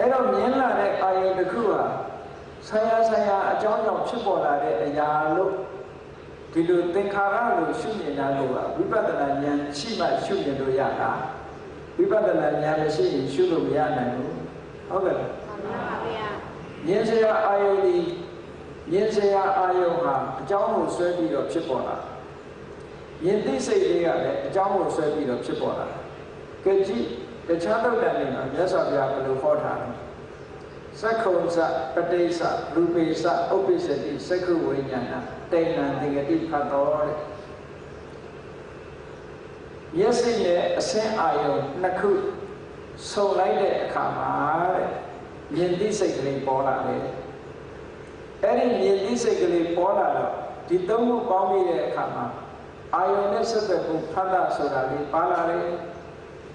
အဲ့တော့မြင်လာတဲ့အာယုတစ်ခုဟာဆရာဆရာအကြောင်းကြောင့်ဖြစ်ပေါ်လာတဲ့အရာလို့ဒီလိုသင်္ခါရလို့ရှုမြင်တာလို့ကဝိပဿနာဉာဏ်ရှိမှရှုမြင်လို့ရတာဝိပဿနာဉာဏ်မရှိရင်ရှုလို့မရနိုင်ဘူးဟုတ်ကဲ့လားမှန်ပါဗျာမြင်စရာအာယုဒီမြင်စရာအာယုဟာအကြောင်းကိုဆွဲပြီးတော့ဖြစ်ပေါ်လာမြင်သိစိတ်လေးကလည်းအကြောင်းကိုဆွဲပြီးတော့ဖြစ်ပေါ်လာကဲကြည့် တခြားတော့တယ်နေမှာမြတ်စွာဘုရားဘယ်လိုဟောထားလဲသက္ခုံစပတိစ္ဆရူပိစ္ဆဥပ္ပစ္စတိသက္ခုဝိညာဏတေနံသင်္ကတိဖတ်တော်တဲ့မျက်စိနဲ့အစင်းအာယုနှစ်ခုဆုံလိုက်တဲ့အခါမှာတဲ့မြင်သိစိတ်ကလေးပေါ်လာတယ်အဲ့ဒီမြင်သိစိတ်ကလေးပေါ်လာတော့ဒီသုံးခုပေါင်းပြီးတဲ့အခါမှာအာယုနဲ့ဆက်သက်ဖို့ဖတ်တာဆိုတာလေးပါလာတယ်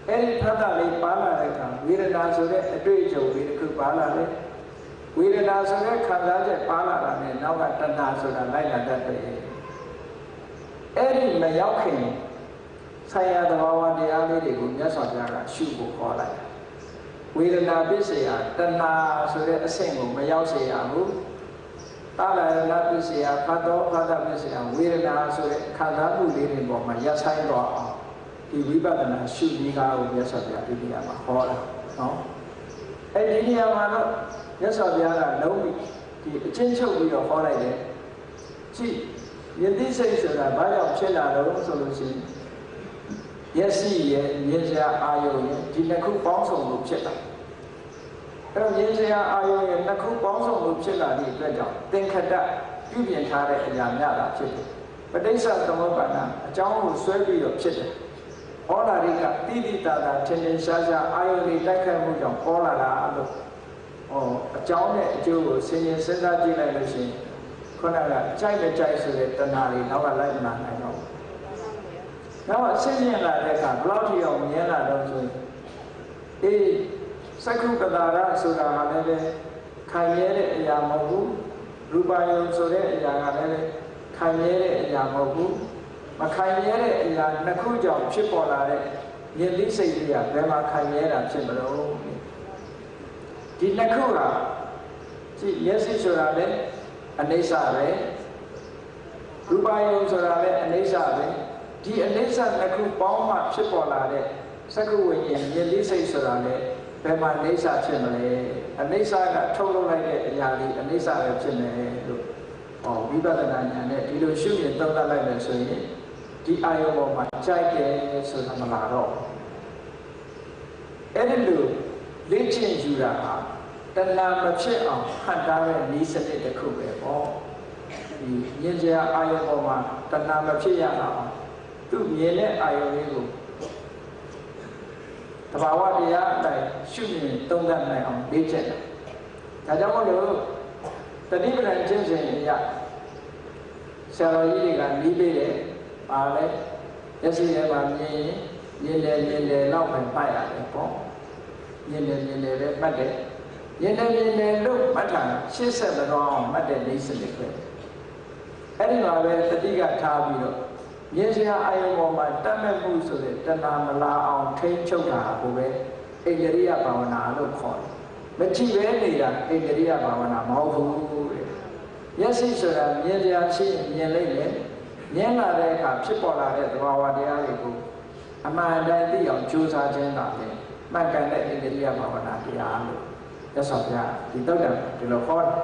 အဲ့ဒီဖတ်တာလေးပါလာတဲ့အခါဝေဒနာဆိုတဲ့အတွေ့အကြုံလေးတစ်ခုပါလာတယ်ဝေဒနာဆိုတဲ့ခံစားချက်ပါလာတာနဲ့နောက်ကတဏှာဆိုတာလိုက်လာတတ်တယ်အဲ့ဒီမရောက်ခင်ဆိုင်ရာသဘာဝတရားလေးတွေကိုမြတ်စွာဘုရားကရှုဖို့ခေါ်လိုက်တယ်ဝေဒနာပစ္စယတဏှာဆိုတဲ့အဆင့်ကိုမရောက်စေရဘူးတာလရဏပစ္စယဖတ်တော်ဖတ်တာပစ္စယဝေဒနာဆိုတဲ့ခံစားမှုလေးတွေပေါ်မှာရပ်ဆိုင်တော့အောင် ဒီဝိပဿနာရှုပြီးကားကိုမြတ်စွာဘုရားဒီနေရာမှာဟောတာနော်အဲ့ဒီနေရာမှာတော့မြတ်စွာဘုရားကလုံးပြီးဒီအချင်းချုပ်ပြီးတော့ဟောလိုက်တယ်ကြည့်ယတိစိတ်ဆိုတာဘာကြောင့်ဖြစ်လာတော့ဆိုလို့ရှိရင်မျက်စိရဲ့မြင်စရာအာယုံရဲ့ဒီနှစ်ခုပေါင်းစုံလို့ဖြစ်တာအဲ့တော့မြင်စရာအာယုံရဲ့နှစ်ခုပေါင်းစုံလို့ဖြစ်လာတဲ့အတွက်ကြောင့်သင်္ခတပြုပြင်ထားတဲ့အရာများတာဖြစ်တယ်ပဋိစ္စသမုပ္ပါဒအကြောင်းကိုဆွဲပြီးတော့ဖြစ်တယ် ဟောလာတွေကတိတိတသာထင်ထင်ရှားရှားအာယုံတွေတိုက်ခတ်မှုကြောင့်ပေါ်လာတာလို့ဟောအကြောင်းနဲ့အကျိုးကိုဆင်ញင်စဉ်းစားကြည့်လိုက်လို့ရှိရင်ခုနကကြိုက်တဲ့ကြိုက်ဆိုတဲ့တဏှာတွေနောက်ကလိုက်မလာနိုင်တော့ဘူးနောက်အဆင့်မြင့်လာတဲ့အခါဘယ်လောက်ထိအောင်မြင်လာတော့ဆိုရင်အေးစက္ခုပတာရဆိုတာကလည်းပဲခံရတဲ့အရာမဟုတ်ဘူးရူပယုံဆိုတဲ့အရာကလည်းခံရတဲ့အရာမဟုတ်ဘူး မခံရတဲ့အရာနှစ်ခုကြောင့်ဖြစ်ပေါ်လာတဲ့မြင်သိစိတ်တွေကဘယ်မှာခံရတာဖြစ်မလို့ဒီနှစ်ခုကကြည့်မျက်စိဆိုတာလည်းအနေဆာပဲရူပယုံဆိုတာလည်းအနေဆာပဲဒီအနိစ္စတစ်ခုပေါင်းမှဖြစ်ပေါ်လာတဲ့သက္ကဝိညာဉ်မြင်လေးစိတ်ဆိုတာလေဘယ်မှာအိဋ္ဌာဖြစ်မလဲအနိစ္စကထုတ်လုပ်လိုက်တဲ့အရာလေးအနိစ္စပဲဖြစ်မယ်လို့ဟောဝိပဿနာဉာဏ်နဲ့ဒီလိုရှုမြင်သုံးသပ်လိုက်မယ်ဆိုရင် ဒီအာယုံပေါ်မှာကြိုက်တယ်ဆိုတာမလာတော့အဲ့ဒီလိုလေ့ကျင့်ယူတာဟာတဏှာမဖြစ်အောင်ဟန်တားတဲ့ဤစနစ်တစ်ခုပဲပေါ့ဒီဉာဏ်စရာအာယုံပေါ်မှာတဏှာမဖြစ်ရအောင်သူ့မြင်တဲ့အာယုံလေးကိုတဘာဝတရားအတိုင်းရှုမြင်သုံးသပ်နိုင်အောင်လေ့ကျင့်တယ်။ဒါကြောင့်မို့လို့တတိပဒံကျင့်စဉ်အရဆရာတော်ကြီးတွေကနီးပေးတယ်။ ပါလဲမျက်စိထဲမှာမြင်ရင်မြင်တယ်မြင်တယ်တော့ပဲမှတ်ရတယ်ပေါ့။မြင်တယ်မြင်တယ်ပဲမှတ်တယ်။မြင်တယ်မြင်တယ်လို့မှတ်တာရှင်းဆက်မတော့အောင်မှတ်တဲ့နေစနစ်ပဲ။အဲ့ဒီမှာပဲတတိကထားပြီးတော့မြင်စရာအာယုံပေါ်မှာတတ်မဲ့မှုဆိုတဲ့တဏှာမလာအောင်ထိန်းချုပ်တာကိုပဲဣန္ဒြိယဘာဝနာလို့ခေါ်တယ်။မကြည့်ပဲနေတာဣန္ဒြိယဘာဝနာမဟုတ်ဘူးတဲ့။မျက်စိဆိုတာမြင်စရာရှိရင်မြင်လိုက်မယ်။ မြင်လာတဲ့အခါဖြစ်ပေါ်လာတဲ့သဘာဝတရားတွေကိုအမှန်တမ်းသိအောင်ကြိုးစားခြင်းသာလေမှန်ကန်တဲ့ဣန္ဒြိယဘာဝနာတရားလို့ရသော်ပြဒီတော့တယ်ဒီလိုခေါ်တယ်